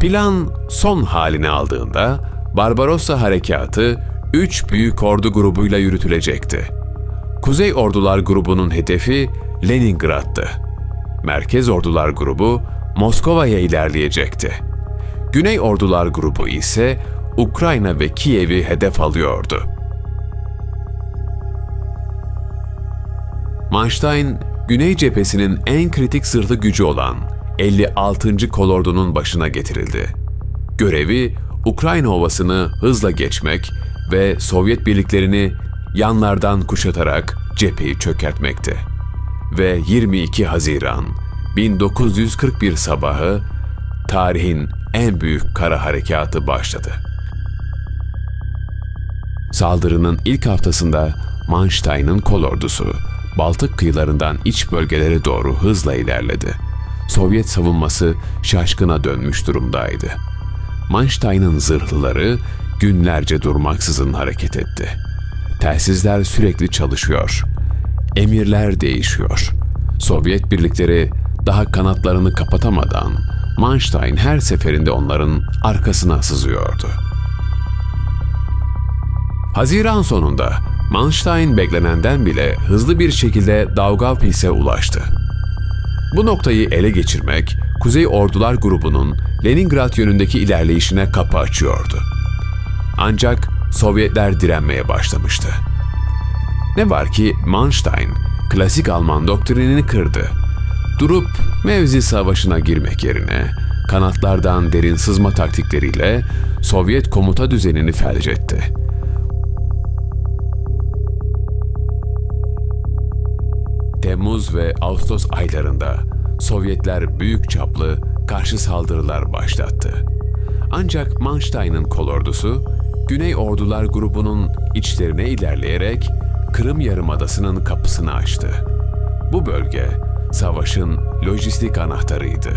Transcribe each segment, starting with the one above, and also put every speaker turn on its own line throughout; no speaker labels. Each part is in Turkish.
Plan son halini aldığında Barbarossa harekatı üç büyük ordu grubuyla yürütülecekti. Kuzey Ordular grubunun hedefi Leningrad'tı. Merkez Ordular grubu Moskova'ya ilerleyecekti. Güney Ordular grubu ise Ukrayna ve Kiev'i hedef alıyordu. Manstein, Güney cephesinin en kritik zırhlı gücü olan 56. Kolordu'nun başına getirildi. Görevi Ukrayna Ovası'nı hızla geçmek ve Sovyet birliklerini yanlardan kuşatarak cepheyi çökertmekti. Ve 22 Haziran 1941 sabahı tarihin en büyük kara harekatı başladı. Saldırının ilk haftasında Manstein'ın kolordusu Baltık kıyılarından iç bölgelere doğru hızla ilerledi. Sovyet savunması şaşkına dönmüş durumdaydı. Manstein'ın zırhlıları günlerce durmaksızın hareket etti. Telsizler sürekli çalışıyor. Emirler değişiyor. Sovyet birlikleri daha kanatlarını kapatamadan Manstein her seferinde onların arkasına sızıyordu. Haziran sonunda Manstein beklenenden bile hızlı bir şekilde Daugavpils'e ulaştı. Bu noktayı ele geçirmek, Kuzey Ordular grubunun Leningrad yönündeki ilerleyişine kapı açıyordu. Ancak Sovyetler direnmeye başlamıştı. Ne var ki Manstein, klasik Alman doktrinini kırdı. Durup mevzi savaşına girmek yerine kanatlardan derin sızma taktikleriyle Sovyet komuta düzenini felç etti. Temmuz ve Ağustos aylarında Sovyetler büyük çaplı karşı saldırılar başlattı. Ancak Manstein'ın kolordusu Güney Ordular grubunun içlerine ilerleyerek Kırım Yarımadası'nın kapısını açtı. Bu bölge savaşın lojistik anahtarıydı.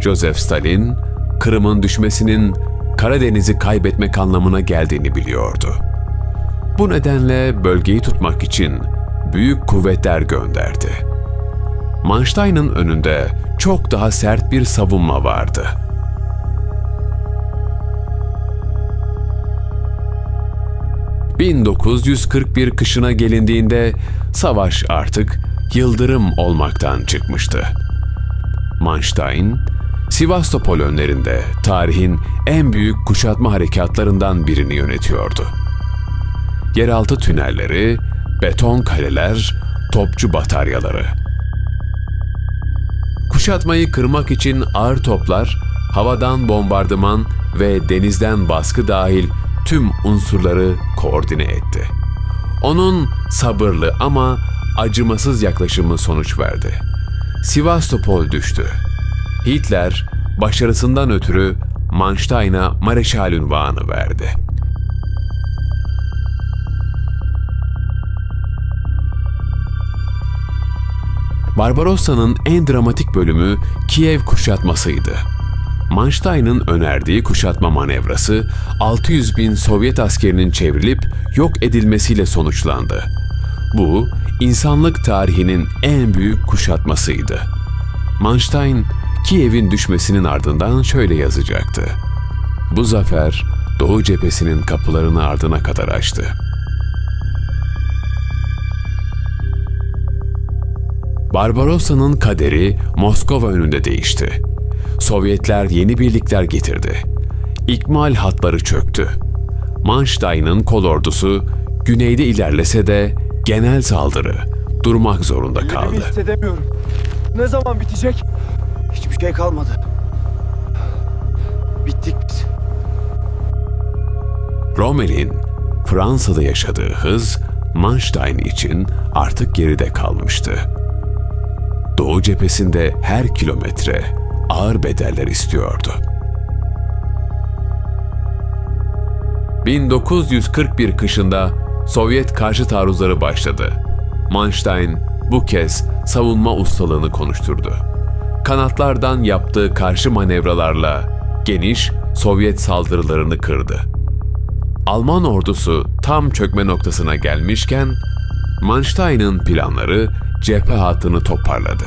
Joseph Stalin, Kırım'ın düşmesinin Karadeniz'i kaybetmek anlamına geldiğini biliyordu. Bu nedenle bölgeyi tutmak için büyük kuvvetler gönderdi. Manstein'ın önünde çok daha sert bir savunma vardı. ...1941 kışına gelindiğinde savaş artık yıldırım olmaktan çıkmıştı. Manstein, Sivastopol önlerinde tarihin en büyük kuşatma harekatlarından birini yönetiyordu. Yeraltı tünelleri, beton kaleler, topçu bataryaları. Kuşatmayı kırmak için ağır toplar, havadan bombardıman ve denizden baskı dahil tüm unsurları koordine etti. Onun sabırlı ama acımasız yaklaşımı sonuç verdi. Sivastopol düştü. Hitler başarısından ötürü Manstein'a Mareşal unvanı verdi. Barbarossa'nın en dramatik bölümü Kiev kuşatmasıydı. Manstein'ın önerdiği kuşatma manevrası 600 bin Sovyet askerinin çevrilip yok edilmesiyle sonuçlandı. Bu, insanlık tarihinin en büyük kuşatmasıydı. Manstein, Kiev'in düşmesinin ardından şöyle yazacaktı. Bu zafer Doğu cephesinin kapılarını ardına kadar açtı. Barbarossa'nın kaderi Moskova önünde değişti. Sovyetler yeni birlikler getirdi. İkmal hatları çöktü. Manstein'ın kolordusu güneyde ilerlese de genel saldırı durmak zorunda kaldı.
Kendimi hissedemiyorum. Ne zaman bitecek? Hiçbir şey kalmadı. Bittik biz.
Rommel'in Fransa'da yaşadığı hız Manstein için artık geride kalmıştı. Doğu cephesinde her kilometre ağır bedeller istiyordu. 1941 kışında Sovyet karşı taarruzları başladı. Manstein bu kez savunma ustalığını konuşturdu. Kanatlardan yaptığı karşı manevralarla geniş Sovyet saldırılarını kırdı. Alman ordusu tam çökme noktasına gelmişken Manstein'ın planları cephe hattını toparladı.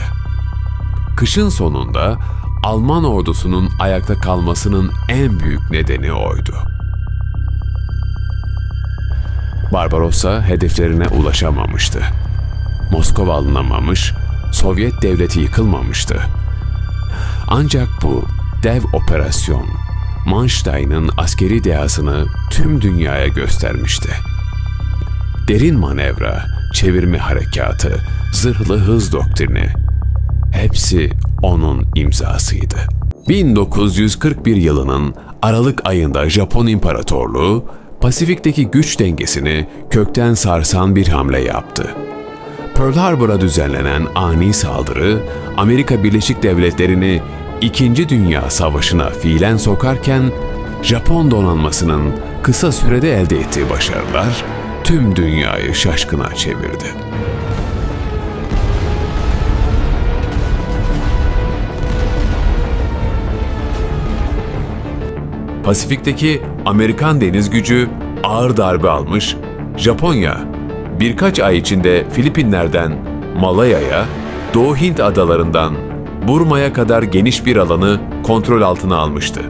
Kışın sonunda Alman ordusunun ayakta kalmasının en büyük nedeni oydu. Barbarossa hedeflerine ulaşamamıştı. Moskova alınamamış, Sovyet devleti yıkılmamıştı. Ancak bu dev operasyon Manstein'ın askeri dehasını tüm dünyaya göstermişti. Derin manevra, çevirme harekatı, zırhlı hız doktrini hepsi onun imzasıydı. 1941 yılının Aralık ayında Japon İmparatorluğu Pasifik'teki güç dengesini kökten sarsan bir hamle yaptı. Pearl Harbor'a düzenlenen ani saldırı Amerika Birleşik Devletleri'ni İkinci Dünya Savaşı'na fiilen sokarken Japon donanmasının kısa sürede elde ettiği başarılar tüm dünyayı şaşkına çevirdi. Pasifik'teki Amerikan deniz gücü ağır darbe almış, Japonya birkaç ay içinde Filipinler'den Malaya'ya, Doğu Hint adalarından Burma'ya kadar geniş bir alanı kontrol altına almıştı.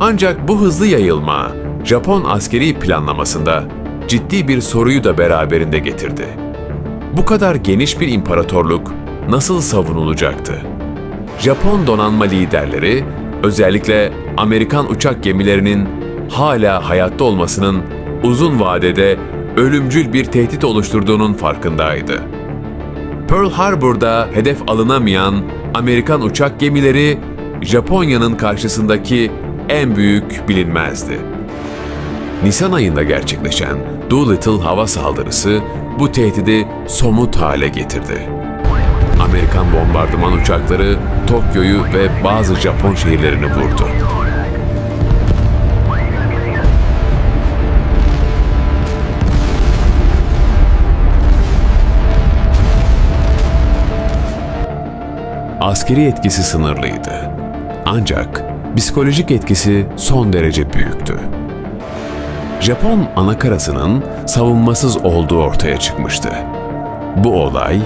Ancak bu hızlı yayılma Japon askeri planlamasında ciddi bir soruyu da beraberinde getirdi. Bu kadar geniş bir imparatorluk nasıl savunulacaktı? Japon donanma liderleri özellikle Amerikan uçak gemilerinin hala hayatta olmasının uzun vadede ölümcül bir tehdit oluşturduğunun farkındaydı. Pearl Harbor'da hedef alınamayan Amerikan uçak gemileri Japonya'nın karşısındaki en büyük bilinmezdi. Nisan ayında gerçekleşen Doolittle hava saldırısı bu tehdidi somut hale getirdi. Amerikan bombardıman uçakları Tokyo'yu ve bazı Japon şehirlerini vurdu. Askeri etkisi sınırlıydı. Ancak psikolojik etkisi son derece büyüktü. Japon anakarasının savunmasız olduğu ortaya çıkmıştı. Bu olay,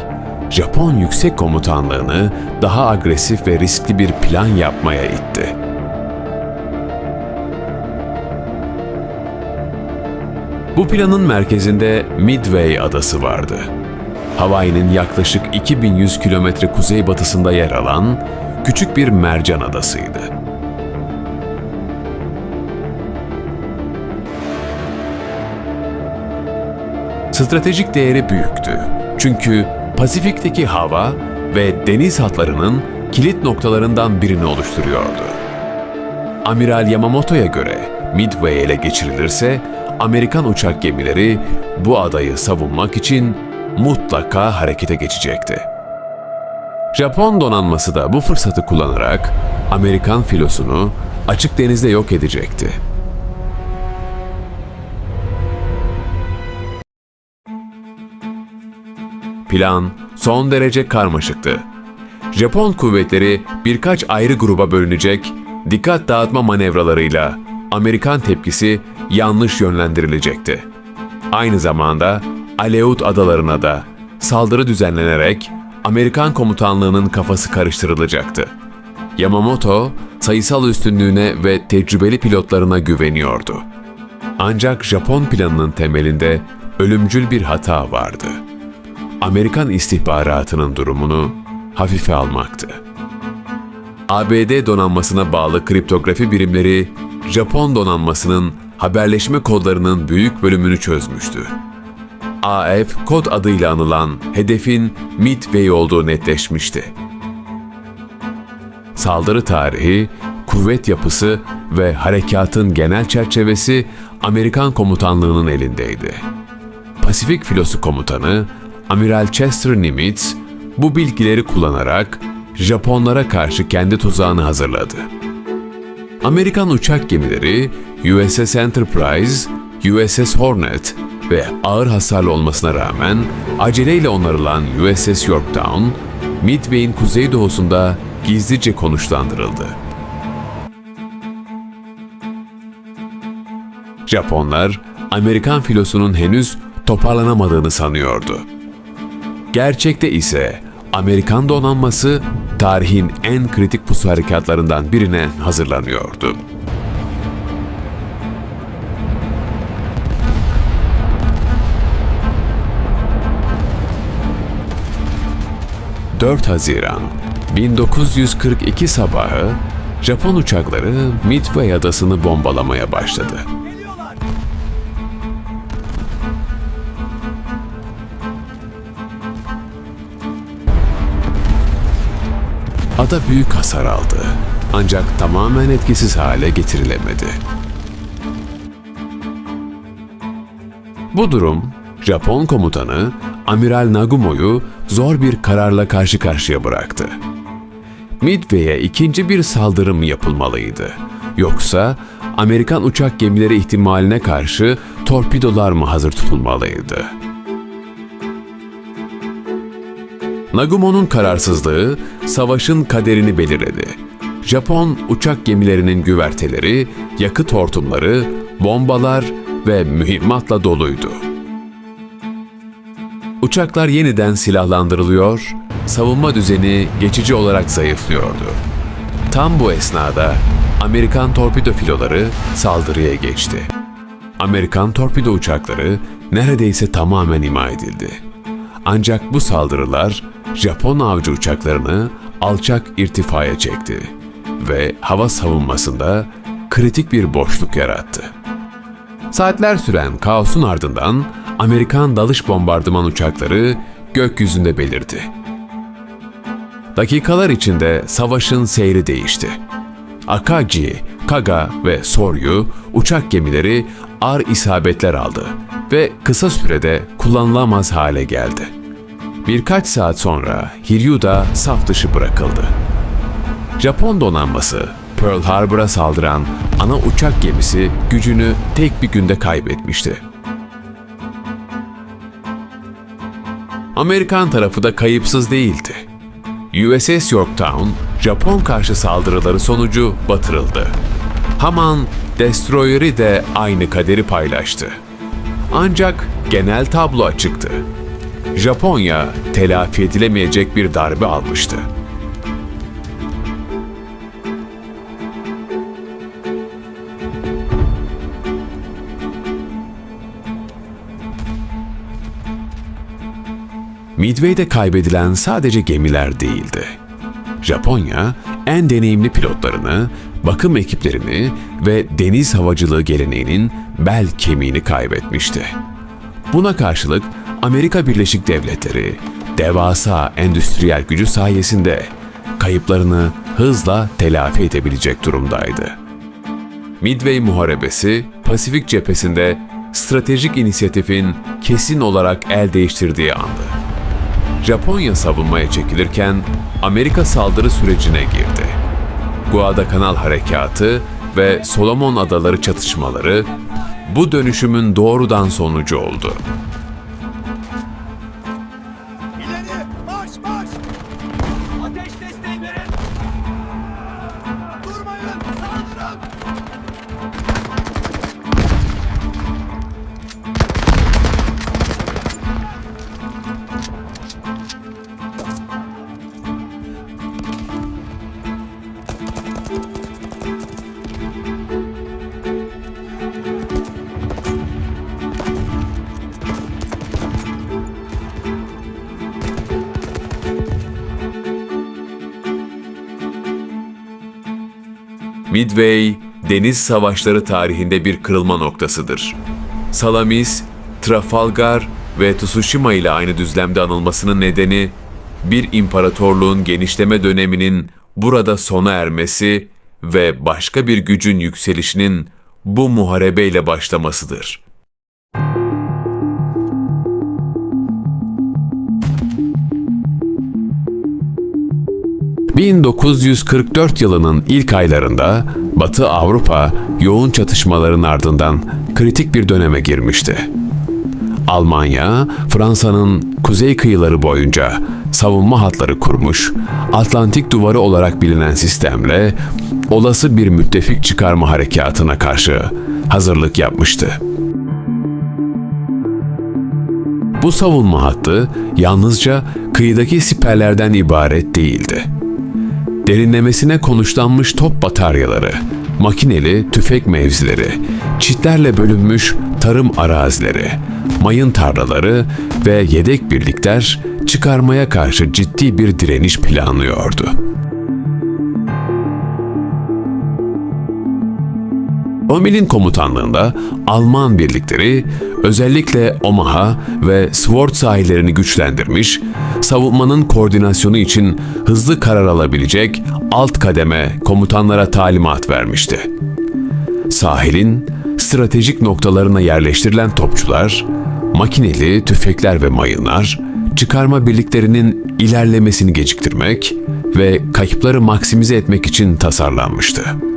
Japon yüksek komutanlığını daha agresif ve riskli bir plan yapmaya itti. Bu planın merkezinde Midway adası vardı. Hawaii'nin yaklaşık 2100 kilometre kuzeybatısında yer alan küçük bir mercan adasıydı. Stratejik değeri büyüktü. Çünkü Pasifik'teki hava ve deniz hatlarının kilit noktalarından birini oluşturuyordu. Amiral Yamamoto'ya göre Midway ele geçirilirse Amerikan uçak gemileri bu adayı savunmak için mutlaka harekete geçecekti. Japon donanması da bu fırsatı kullanarak Amerikan filosunu açık denizde yok edecekti. Plan son derece karmaşıktı. Japon kuvvetleri birkaç ayrı gruba bölünecek, dikkat dağıtma manevralarıyla Amerikan tepkisi yanlış yönlendirilecekti. Aynı zamanda Aleut adalarına da saldırı düzenlenerek Amerikan komutanlığının kafası karıştırılacaktı. Yamamoto sayısal üstünlüğüne ve tecrübeli pilotlarına güveniyordu. Ancak Japon planının temelinde ölümcül bir hata vardı. Amerikan istihbaratının durumunu hafife almaktı. ABD donanmasına bağlı kriptografi birimleri Japon donanmasının haberleşme kodlarının büyük bölümünü çözmüştü. AF kod adıyla anılan hedefin Midway olduğu netleşmişti. Saldırı tarihi, kuvvet yapısı ve harekatın genel çerçevesi Amerikan komutanlığının elindeydi. Pasifik filosu komutanı Amiral Chester Nimitz bu bilgileri kullanarak Japonlara karşı kendi tuzağını hazırladı. Amerikan uçak gemileri USS Enterprise, USS Hornet ve ağır hasarlı olmasına rağmen aceleyle onarılan USS Yorktown, Midway'in kuzeydoğusunda gizlice konuşlandırıldı. Japonlar, Amerikan filosunun henüz toparlanamadığını sanıyordu. Gerçekte ise Amerikan donanması tarihin en kritik pusu harekatlarından birine hazırlanıyordu. 4 Haziran 1942 sabahı Japon uçakları Midway adasını bombalamaya başladı. Ada büyük hasar aldı. Ancak tamamen etkisiz hale getirilemedi. Bu durum Japon komutanı Amiral Nagumo'yu zor bir kararla karşı karşıya bıraktı. Midway'e ikinci bir saldırım yapılmalıydı. Yoksa Amerikan uçak gemileri ihtimaline karşı torpidolar mı hazır tutulmalıydı? Nagumo'nun kararsızlığı savaşın kaderini belirledi. Japon uçak gemilerinin güverteleri, yakıt hortumları, bombalar ve mühimmatla doluydu. Uçaklar yeniden silahlandırılıyor, savunma düzeni geçici olarak zayıflıyordu. Tam bu esnada Amerikan torpido filoları saldırıya geçti. Amerikan torpido uçakları neredeyse tamamen imha edildi. Ancak bu saldırılar Japon avcı uçaklarını alçak irtifaya çekti ve hava savunmasında kritik bir boşluk yarattı. Saatler süren kaosun ardından Amerikan dalış bombardıman uçakları gökyüzünde belirdi. Dakikalar içinde savaşın seyri değişti. Akagi, Kaga ve Soryu uçak gemileri ağır isabetler aldı ve kısa sürede kullanılamaz hale geldi. Birkaç saat sonra Hiryuda saf dışı bırakıldı. Japon donanması Pearl Harbor'a saldıran ana uçak gemisi gücünü tek bir günde kaybetmişti. Amerikan tarafı da kayıpsız değildi. USS Yorktown, Japon karşı saldırıları sonucu batırıldı. Haman Destroyer'i de aynı kaderi paylaştı. Ancak genel tablo açıktı. Japonya telafi edilemeyecek bir darbe almıştı. Midway'de kaybedilen sadece gemiler değildi. Japonya en deneyimli pilotlarını, bakım ekiplerini ve deniz havacılığı geleneğinin bel kemiğini kaybetmişti. Buna karşılık Amerika Birleşik Devletleri devasa endüstriyel gücü sayesinde kayıplarını hızla telafi edebilecek durumdaydı. Midway Muharebesi, Pasifik cephesinde stratejik inisiyatifin kesin olarak el değiştirdiği andı. Japonya savunmaya çekilirken Amerika saldırı sürecine girdi. Guadalcanal Harekatı ve Solomon Adaları çatışmaları bu dönüşümün doğrudan sonucu oldu. Midway, deniz savaşları tarihinde bir kırılma noktasıdır. Salamis, Trafalgar ve Tsushima ile aynı düzlemde anılmasının nedeni, bir imparatorluğun genişleme döneminin burada sona ermesi ve başka bir gücün yükselişinin bu muharebeyle başlamasıdır. ...1944 yılının ilk aylarında Batı Avrupa yoğun çatışmaların ardından kritik bir döneme girmişti. Almanya, Fransa'nın kuzey kıyıları boyunca savunma hatları kurmuş, Atlantik duvarı olarak bilinen sistemle olası bir müttefik çıkarma harekatına karşı hazırlık yapmıştı. Bu savunma hattı yalnızca kıyıdaki siperlerden ibaret değildi. Derinlemesine konuşlanmış top bataryaları, makineli tüfek mevzileri, çitlerle bölünmüş tarım arazileri, mayın tarlaları ve yedek birlikler çıkarmaya karşı ciddi bir direniş planlıyordu. Rommel'in komutanlığında Alman birlikleri özellikle Omaha ve Sword sahillerini güçlendirmiş, savunmanın koordinasyonu için hızlı karar alabilecek alt kademe komutanlara talimat vermişti. Sahilin stratejik noktalarına yerleştirilen topçular, makineli tüfekler ve mayınlar, çıkarma birliklerinin ilerlemesini geciktirmek ve kayıpları maksimize etmek için tasarlanmıştı.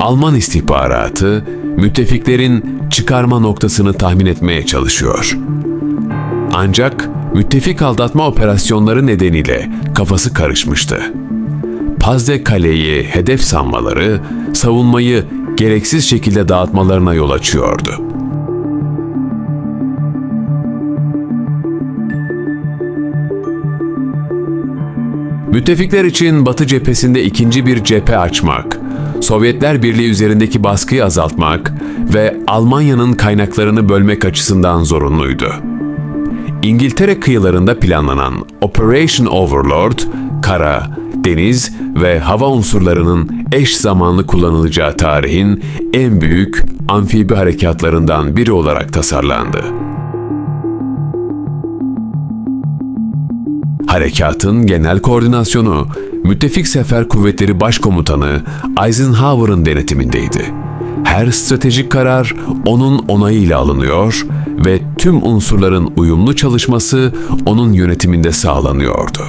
Alman istihbaratı müttefiklerin çıkarma noktasını tahmin etmeye çalışıyor. Ancak müttefik aldatma operasyonları nedeniyle kafası karışmıştı. Pazde Kale'yi hedef sanmaları savunmayı gereksiz şekilde dağıtmalarına yol açıyordu. Müttefikler için Batı cephesinde ikinci bir cephe açmak, Sovyetler Birliği üzerindeki baskıyı azaltmak ve Almanya'nın kaynaklarını bölmek açısından zorunluydu. İngiltere kıyılarında planlanan Operation Overlord, kara, deniz ve hava unsurlarının eş zamanlı kullanılacağı tarihin en büyük amfibi harekatlarından biri olarak tasarlandı. Harekatın genel koordinasyonu Müttefik Sefer Kuvvetleri Başkomutanı Eisenhower'ın denetimindeydi. Her stratejik karar onun onayıyla alınıyor ve tüm unsurların uyumlu çalışması onun yönetiminde sağlanıyordu.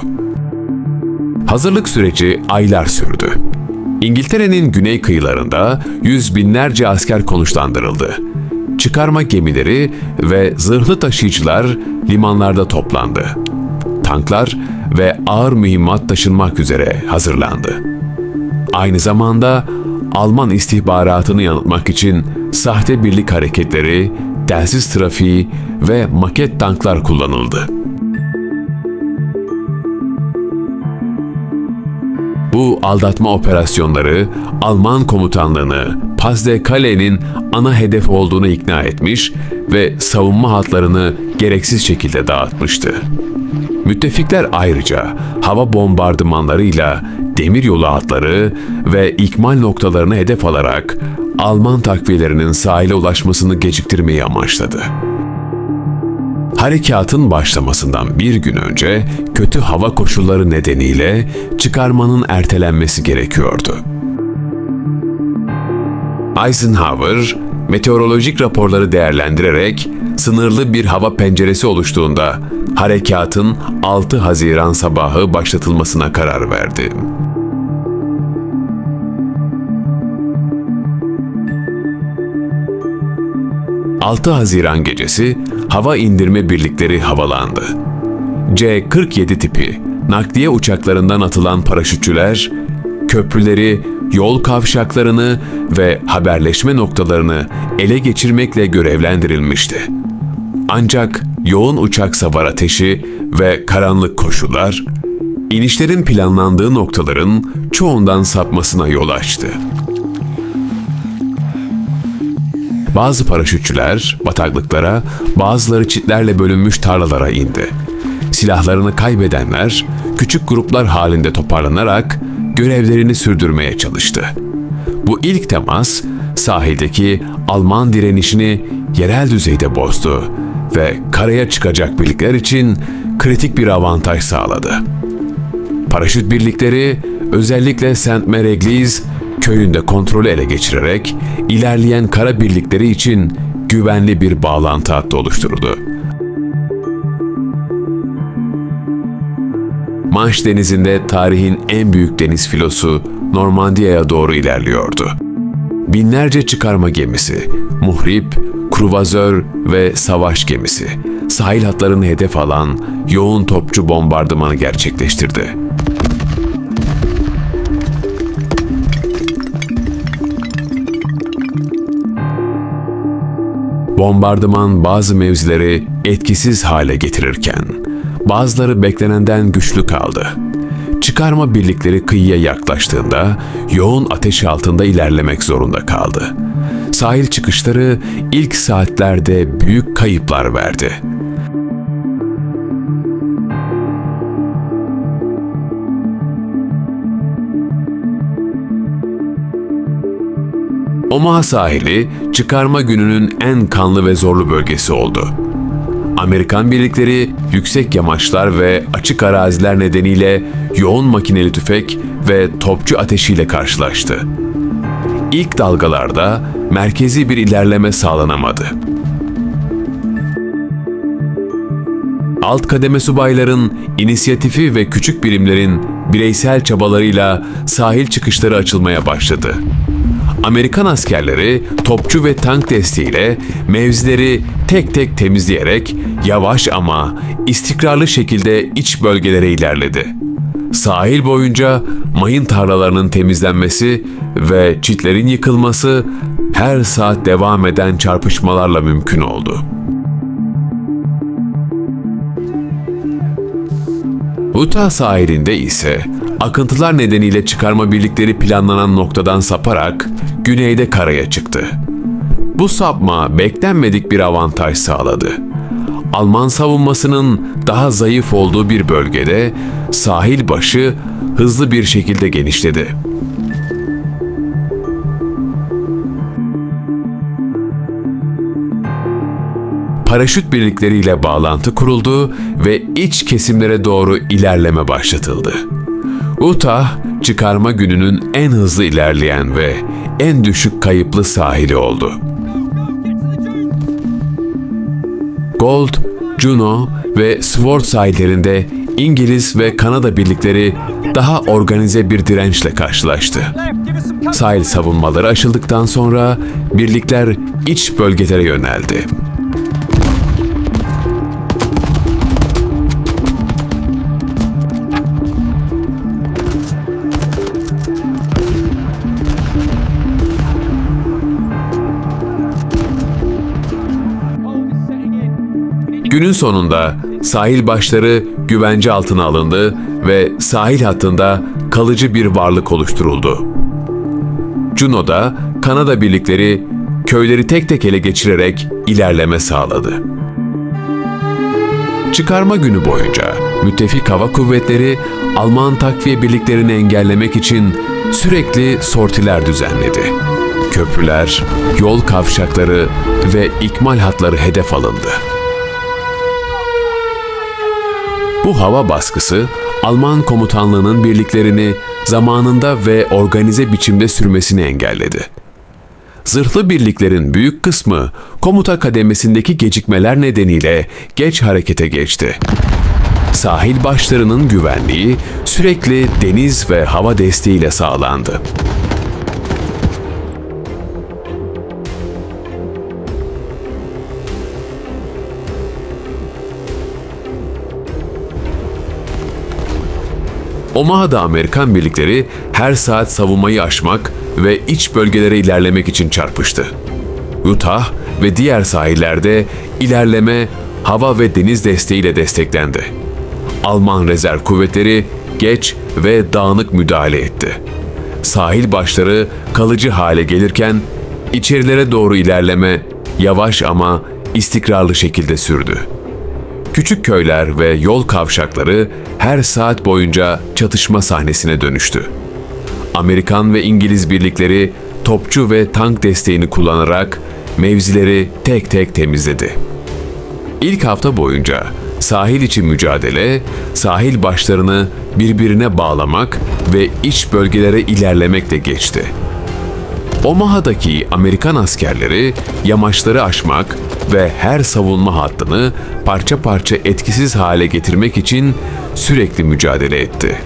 Hazırlık süreci aylar sürdü. İngiltere'nin güney kıyılarında yüz binlerce asker konuşlandırıldı. Çıkarma gemileri ve zırhlı taşıyıcılar limanlarda toplandı tanklar ve ağır mühimmat taşınmak üzere hazırlandı. Aynı zamanda Alman istihbaratını yanıltmak için sahte birlik hareketleri, telsiz trafiği ve maket tanklar kullanıldı. Bu aldatma operasyonları Alman komutanlığını Pazde Kale'nin ana hedef olduğunu ikna etmiş ve savunma hatlarını gereksiz şekilde dağıtmıştı. Müttefikler ayrıca hava bombardımanlarıyla demiryolu hatları ve ikmal noktalarını hedef alarak Alman takviyelerinin sahile ulaşmasını geciktirmeyi amaçladı. Harekatın başlamasından bir gün önce kötü hava koşulları nedeniyle çıkarmanın ertelenmesi gerekiyordu. Eisenhower, meteorolojik raporları değerlendirerek sınırlı bir hava penceresi oluştuğunda harekatın 6 Haziran sabahı başlatılmasına karar verdi. ...6 Haziran gecesi hava indirme birlikleri havalandı. C-47 tipi nakliye uçaklarından atılan paraşütçüler köprüleri, yol kavşaklarını ve haberleşme noktalarını ele geçirmekle görevlendirilmişti. Ancak yoğun uçak savar ateşi ve karanlık koşullar, inişlerin planlandığı noktaların çoğundan sapmasına yol açtı. Bazı paraşütçüler bataklıklara, bazıları çitlerle bölünmüş tarlalara indi. Silahlarını kaybedenler küçük gruplar halinde toparlanarak görevlerini sürdürmeye çalıştı. Bu ilk temas sahildeki Alman direnişini yerel düzeyde bozdu ve karaya çıkacak birlikler için kritik bir avantaj sağladı. Paraşüt birlikleri özellikle St. Mary köyünde kontrolü ele geçirerek ilerleyen kara birlikleri için güvenli bir bağlantı hattı oluşturdu. Manş denizinde tarihin en büyük deniz filosu Normandiya'ya doğru ilerliyordu. Binlerce çıkarma gemisi, muhrip, kruvazör ve savaş gemisi sahil hatlarını hedef alan yoğun topçu bombardımanı gerçekleştirdi. Bombardıman bazı mevzileri etkisiz hale getirirken bazıları beklenenden güçlü kaldı. Çıkarma birlikleri kıyıya yaklaştığında yoğun ateş altında ilerlemek zorunda kaldı. Sahil çıkışları ilk saatlerde büyük kayıplar verdi. Omaha sahili çıkarma gününün en kanlı ve zorlu bölgesi oldu. Amerikan birlikleri yüksek yamaçlar ve açık araziler nedeniyle yoğun makineli tüfek ve topçu ateşiyle karşılaştı. İlk dalgalarda merkezi bir ilerleme sağlanamadı. Alt kademe subayların inisiyatifi ve küçük birimlerin bireysel çabalarıyla sahil çıkışları açılmaya başladı. Amerikan askerleri topçu ve tank desteğiyle mevzileri tek tek temizleyerek yavaş ama istikrarlı şekilde iç bölgelere ilerledi. Sahil boyunca mayın tarlalarının temizlenmesi ve çitlerin yıkılması her saat devam eden çarpışmalarla mümkün oldu. Utah sahilinde ise akıntılar nedeniyle çıkarma birlikleri planlanan noktadan saparak güneyde karaya çıktı. Bu sapma beklenmedik bir avantaj sağladı. Alman savunmasının daha zayıf olduğu bir bölgede sahil başı hızlı bir şekilde genişledi. Paraşüt birlikleriyle bağlantı kuruldu ve iç kesimlere doğru ilerleme başlatıldı. Utah, çıkarma gününün en hızlı ilerleyen ve en düşük kayıplı sahili oldu. Gold, Juno ve Sword sahillerinde İngiliz ve Kanada birlikleri daha organize bir dirençle karşılaştı. Sahil savunmaları aşıldıktan sonra birlikler iç bölgelere yöneldi. Günün sonunda sahil başları güvence altına alındı ve sahil hattında kalıcı bir varlık oluşturuldu. Juno'da Kanada birlikleri köyleri tek tek ele geçirerek ilerleme sağladı. Çıkarma günü boyunca müttefik hava kuvvetleri Alman takviye birliklerini engellemek için sürekli sortiler düzenledi. Köprüler, yol kavşakları ve ikmal hatları hedef alındı. Bu hava baskısı Alman komutanlığının birliklerini zamanında ve organize biçimde sürmesini engelledi. Zırhlı birliklerin büyük kısmı komuta kademesindeki gecikmeler nedeniyle geç harekete geçti. Sahil başlarının güvenliği sürekli deniz ve hava desteğiyle sağlandı. Omaha'da Amerikan birlikleri her saat savunmayı aşmak ve iç bölgelere ilerlemek için çarpıştı. Utah ve diğer sahillerde ilerleme hava ve deniz desteğiyle desteklendi. Alman rezerv kuvvetleri geç ve dağınık müdahale etti. Sahil başları kalıcı hale gelirken içerilere doğru ilerleme yavaş ama istikrarlı şekilde sürdü. Küçük köyler ve yol kavşakları her saat boyunca çatışma sahnesine dönüştü. Amerikan ve İngiliz birlikleri topçu ve tank desteğini kullanarak mevzileri tek tek temizledi. İlk hafta boyunca sahil içi mücadele, sahil başlarını birbirine bağlamak ve iç bölgelere ilerlemekle geçti. Omaha'daki Amerikan askerleri yamaçları aşmak ve her savunma hattını parça parça etkisiz hale getirmek için sürekli mücadele etti.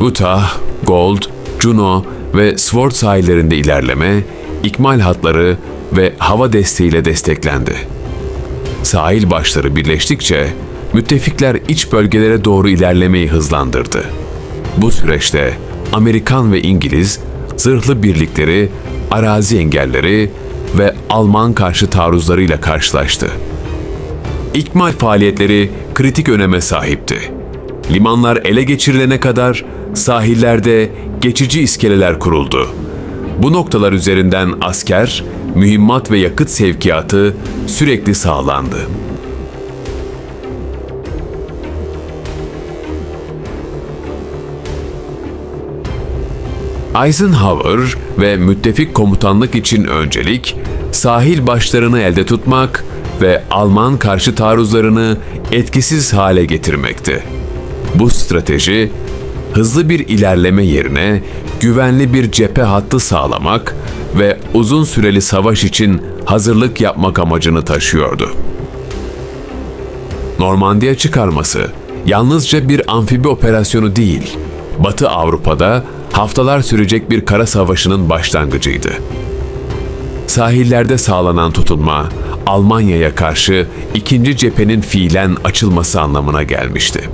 Utah, Gold, Juno ve Sword sahillerinde ilerleme, ikmal hatları ve hava desteğiyle desteklendi. Sahil başları birleştikçe müttefikler iç bölgelere doğru ilerlemeyi hızlandırdı. Bu süreçte Amerikan ve İngiliz zırhlı birlikleri, arazi engelleri ve Alman karşı taarruzlarıyla karşılaştı. İkmal faaliyetleri kritik öneme sahipti. Limanlar ele geçirilene kadar sahillerde geçici iskeleler kuruldu. Bu noktalar üzerinden asker, mühimmat ve yakıt sevkiyatı sürekli sağlandı. Eisenhower ve müttefik komutanlık için öncelik, sahil başlarını elde tutmak ve Alman karşı taarruzlarını etkisiz hale getirmekti. Bu strateji, hızlı bir ilerleme yerine güvenli bir cephe hattı sağlamak ve uzun süreli savaş için hazırlık yapmak amacını taşıyordu. Normandiya çıkarması yalnızca bir amfibi operasyonu değil, Batı Avrupa'da haftalar sürecek bir kara savaşının başlangıcıydı. Sahillerde sağlanan tutunma, Almanya'ya karşı ikinci cephenin fiilen açılması anlamına gelmişti.